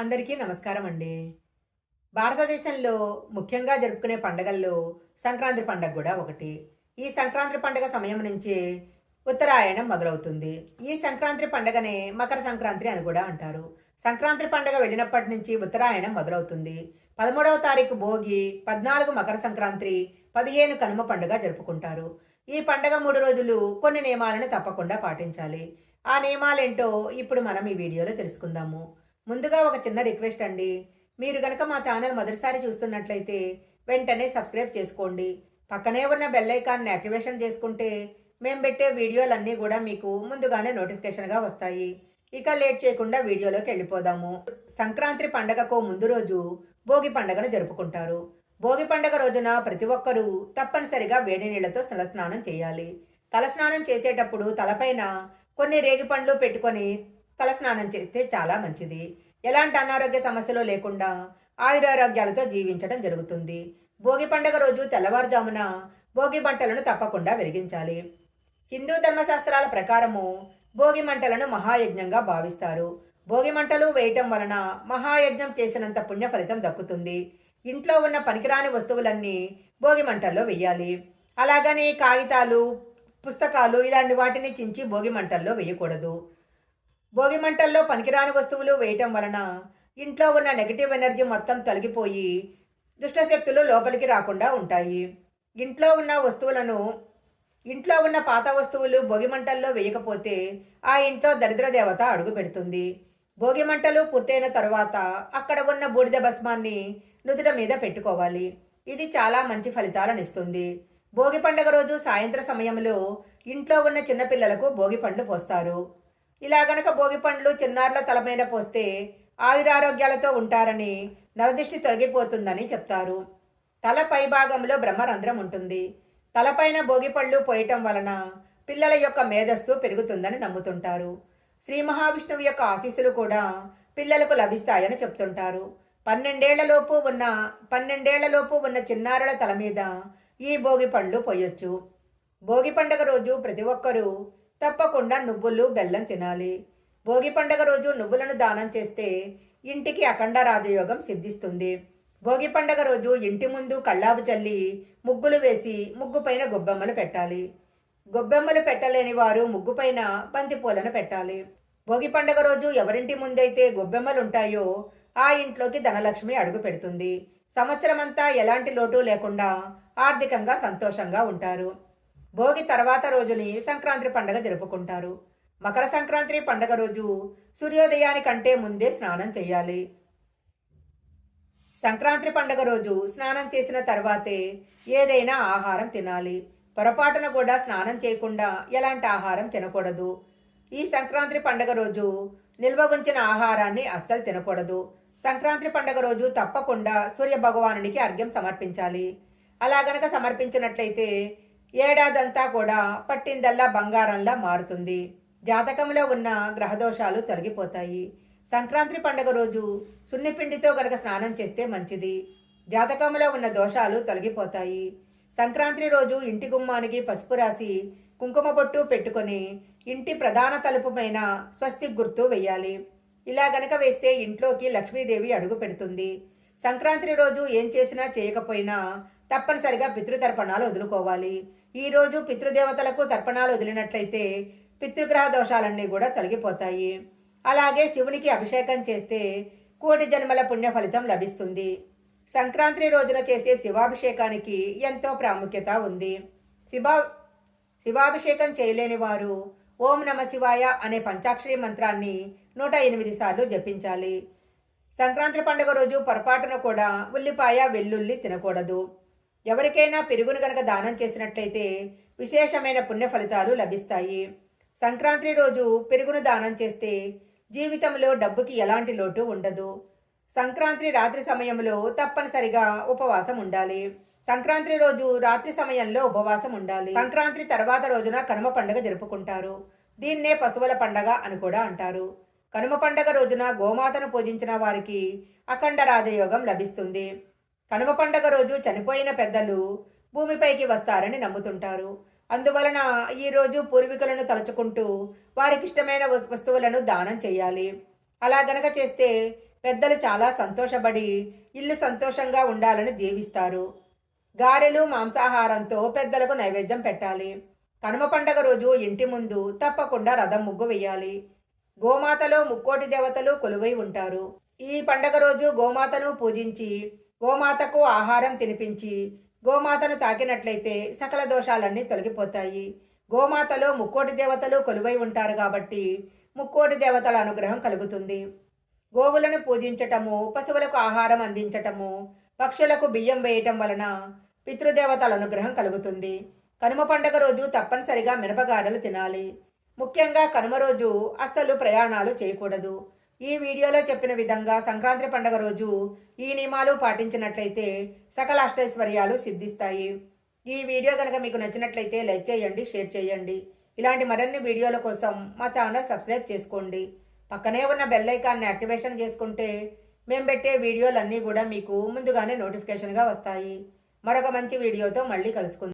అందరికీ నమస్కారం అండి. భారతదేశంలో ముఖ్యంగా జరుపుకునే పండగల్లో సంక్రాంతి పండగ కూడా ఒకటి. ఈ సంక్రాంతి పండగ సమయం నుంచే ఉత్తరాయణం మొదలవుతుంది. ఈ సంక్రాంతి పండగనే మకర సంక్రాంతి అని కూడా అంటారు. సంక్రాంతి పండగ వెళ్ళినప్పటి నుంచి ఉత్తరాయణం మొదలవుతుంది. పదమూడవ తారీఖు భోగి పద్నాలుగు మకర సంక్రాంతి పదిహేను కనుమ పండుగ జరుపుకుంటారు. ఈ పండగ మూడు రోజులు కొన్ని నియమాలను తప్పకుండా పాటించాలి. ఆ నియమాలేంటో ఇప్పుడు మనం ఈ వీడియోలో తెలుసుకుందాము. ముందుగా ఒక చిన్న రిక్వెస్ట్ అండి. మీరు గనక మా ఛానల్ మొదటిసారి చూస్తున్నట్లయితే వెంటనే సబ్స్క్రైబ్ చేసుకోండి. పక్కనే ఉన్న బెల్ ఐకాన్ని యాక్టివేషన్ చేసుకుంటే మేము పెట్టే వీడియోలన్నీ కూడా మీకు ముందుగానే నోటిఫికేషన్గా వస్తాయి. ఇక లేట్ చేయకుండా వీడియోలోకి వెళ్ళిపోదాము. సంక్రాంతి పండగకు ముందు రోజు భోగి పండగను జరుపుకుంటారు. భోగి పండగ రోజున ప్రతి ఒక్కరూ తప్పనిసరిగా వేడి నీళ్ళతో తలస్నానం చేయాలి. తలస్నానం చేసేటప్పుడు తలపైన కొన్ని రేగి పండ్లు పెట్టుకొని తలస్నానం చేస్తే చాలా మంచిది. ఎలాంటి అనారోగ్య సమస్యలు లేకుండా ఆయురారోగ్యాలతో జీవించడం జరుగుతుంది. భోగి పండగ రోజు తెల్లవారుజామున భోగి మంటలను తప్పకుండా వెలిగించాలి. హిందూ ధర్మశాస్త్రాల ప్రకారము భోగి మంటలను మహాయజ్ఞంగా భావిస్తారు. భోగి మంటలు వేయటం వలన మహాయజ్ఞం చేసినంత పుణ్య ఫలితం దక్కుతుంది. ఇంట్లో ఉన్న పనికిరాని వస్తువులన్నీ భోగి మంటల్లో వెయ్యాలి. అలాగని కాగితాలు పుస్తకాలు ఇలాంటి వాటిని చించి భోగి మంటల్లో వేయకూడదు. భోగి మంటల్లో పనికిరాని వస్తువులు వేయటం వలన ఇంట్లో ఉన్న నెగిటివ్ ఎనర్జీ మొత్తం తొలగిపోయి దుష్టశక్తులు లోపలికి రాకుండా ఉంటాయి. ఇంట్లో ఉన్న వస్తువులను ఇంట్లో ఉన్న పాత వస్తువులు భోగి మంటల్లో వేయకపోతే ఆ ఇంట్లో దరిద్ర దేవత అడుగు పెడుతుంది. భోగి మంటలు పూర్తయిన తర్వాత అక్కడ ఉన్న బూడిద భస్మాన్ని నుదుట మీద పెట్టుకోవాలి. ఇది చాలా మంచి ఫలితాలను ఇస్తుంది. భోగి పండుగ రోజు సాయంత్ర సమయంలో ఇంట్లో ఉన్న చిన్నపిల్లలకు భోగి పండ్లు పోస్తారు. ఇలా గనక భోగి పండ్లు చిన్నారుల మీద పోస్తే ఆయురారోగ్యాలతో ఉంటారని నరదిష్టి తొలగిపోతుందని చెప్తారు. తల పై భాగంలో బ్రహ్మరంధ్రం ఉంటుంది. తలపైన భోగి పళ్ళు పోయటం వలన పిల్లల యొక్క మేధస్సు పెరుగుతుందని నమ్ముతుంటారు. శ్రీ మహావిష్ణువు యొక్క ఆశీస్సులు కూడా పిల్లలకు లభిస్తాయని చెప్తుంటారు. పన్నెండేళ్ళలోపు ఉన్న పన్నెండేళ్ళలోపు ఉన్న చిన్నారుల తల మీద ఈ భోగి పండ్లు పోయొచ్చు. భోగి పండగ రోజు ప్రతి ఒక్కరూ తప్పకుండా నువ్వులు బెల్లం తినాలి. భోగి పండగ రోజు నువ్వులను దానం చేస్తే ఇంటికి అఖండ రాజయోగం సిద్ధిస్తుంది. భోగి పండగ రోజు ఇంటి ముందు కళ్ళాపు చల్లి ముగ్గులు వేసి ముగ్గు పైన గొబ్బెమ్మలు పెట్టాలి. గొబ్బెమ్మలు పెట్టలేని వారు ముగ్గు పైన బంతిపూలను పెట్టాలి. భోగి పండగ రోజు ఎవరింటి ముందైతే గొబ్బెమ్మలు ఉంటాయో ఆ ఇంట్లోకి ధనలక్ష్మి అడుగు పెడుతుంది. సంవత్సరమంతా ఎలాంటి లోటు లేకుండా ఆర్థికంగా సంతోషంగా ఉంటారు. భోగి తర్వాత రోజుని సంక్రాంతి పండగ జరుపుకుంటారు. మకర సంక్రాంతి పండగ రోజు సూర్యోదయానికంటే ముందే స్నానం చేయాలి. సంక్రాంతి పండగ రోజు స్నానం చేసిన తర్వాతే ఏదైనా ఆహారం తినాలి. పొరపాటున కూడా స్నానం చేయకుండా ఎలాంటి ఆహారం తినకూడదు. ఈ సంక్రాంతి పండగ రోజు నిల్వ ఉంచిన ఆహారాన్ని అస్సలు తినకూడదు. సంక్రాంతి పండగ రోజు తప్పకుండా సూర్య భగవానునికి అర్ఘ్యం సమర్పించాలి. అలా గనక సమర్పించినట్లయితే ఏడాదంతా కూడా పట్టిందల్లా బంగారంలా మారుతుంది. జాతకంలో ఉన్న గ్రహదోషాలు తొలగిపోతాయి. సంక్రాంతి పండగ రోజు సున్నిపిండితో గనక స్నానం చేస్తే మంచిది. జాతకంలో ఉన్న దోషాలు తొలగిపోతాయి. సంక్రాంతి రోజు ఇంటి గుమ్మానికి పసుపు రాసి కుంకుమ బొట్టు పెట్టుకొని ఇంటి ప్రధాన తలుపు పైన స్వస్తి గుర్తు వెయ్యాలి. ఇలా గనక వేస్తే ఇంట్లోకి లక్ష్మీదేవి అడుగు పెడుతుంది. సంక్రాంతి రోజు ఏం చేసినా చేయకపోయినా తప్పనిసరిగా పితృతర్పణాలు వదులుకోవాలి. ఈరోజు పితృదేవతలకు తర్పణాలు వదిలినట్లయితే పితృగ్రహ దోషాలన్నీ కూడా తొలగిపోతాయి. అలాగే శివునికి అభిషేకం చేస్తే కోటి జన్మల పుణ్య ఫలితం లభిస్తుంది. సంక్రాంతి రోజున చేసే శివాభిషేకానికి ఎంతో ప్రాముఖ్యత ఉంది. శివా శివాభిషేకం చేయలేని వారు ఓం నమ శివాయ అనే పంచాక్షరి మంత్రాన్ని నూట ఎనిమిది సార్లు జపించాలి. సంక్రాంతి పండుగ రోజు పొరపాటున కూడా ఉల్లిపాయ వెల్లుల్లి తినకూడదు. ఎవరికైనా పెరుగును గనక దానం చేసినట్లయితే విశేషమైన పుణ్య ఫలితాలు లభిస్తాయి. సంక్రాంతి రోజు పెరుగును దానం చేస్తే జీవితంలో డబ్బుకి ఎలాంటి లోటు ఉండదు. సంక్రాంతి రాత్రి సమయంలో తప్పనిసరిగా ఉపవాసం ఉండాలి. సంక్రాంతి రోజు రాత్రి సమయంలో ఉపవాసం ఉండాలి. సంక్రాంతి తర్వాత రోజున కనుమ పండుగ జరుపుకుంటారు. దీన్నే పశువుల పండగ అని కూడా అంటారు. కనుమ పండగ రోజున గోమాతను పూజించిన వారికి అఖండ రాజయోగం లభిస్తుంది. కనుమ పండగ రోజు చనిపోయిన పెద్దలు భూమిపైకి వస్తారని నమ్ముతుంటారు. అందువలన ఈ రోజు పూర్వీకులను తలుచుకుంటూ వారికి ఇష్టమైన వస్తువులను దానం చేయాలి. అలా గనక చేస్తే పెద్దలు చాలా సంతోషపడి ఇల్లు సంతోషంగా ఉండాలని దీవిస్తారు. గారెలు మాంసాహారంతో పెద్దలకు నైవేద్యం పెట్టాలి. కనుమ పండగ రోజు ఇంటి ముందు తప్పకుండా రథం ముగ్గు వేయాలి. గోమాతలో ముక్కోటి దేవతలు కొలువై ఉంటారు. ఈ పండగ రోజు గోమాతను పూజించి గోమాతకు ఆహారం తినిపించి గోమాతను తాకినట్లయితే సకల దోషాలన్నీ తొలగిపోతాయి. గోమాతలో ముక్కోటి దేవతలు కొలువై ఉంటారు కాబట్టి ముక్కోటి దేవతల అనుగ్రహం కలుగుతుంది. గోవులను పూజించటము పశువులకు ఆహారం అందించటము పక్షులకు బియ్యం వేయటం వలన పితృదేవతల అనుగ్రహం కలుగుతుంది. కనుమ పండగ రోజు తప్పనిసరిగా మిరపగారెలు తినాలి. ముఖ్యంగా కనుమ రోజు అస్సలు ప్రయాణాలు చేయకూడదు. ఈ వీడియోలో చెప్పిన విధంగా సంక్రాంతి పండగ రోజు ఈ నియమాలు పాటించినట్లయితే సకల అష్టైశ్వర్యాలు సిద్ధిస్తాయి. ఈ వీడియో కనుక మీకు నచ్చినట్లయితే లైక్ చేయండి షేర్ చేయండి. ఇలాంటి మరిన్ని వీడియోల కోసం మా ఛానల్ సబ్స్క్రైబ్ చేసుకోండి. పక్కనే ఉన్న బెల్ ఐకాన్ని యాక్టివేషన్ చేసుకుంటే మేము పెట్టే వీడియోలన్నీ కూడా మీకు ముందుగానే నోటిఫికేషన్గా వస్తాయి. మరొక మంచి వీడియోతో మళ్ళీ కలుసుకుందాం.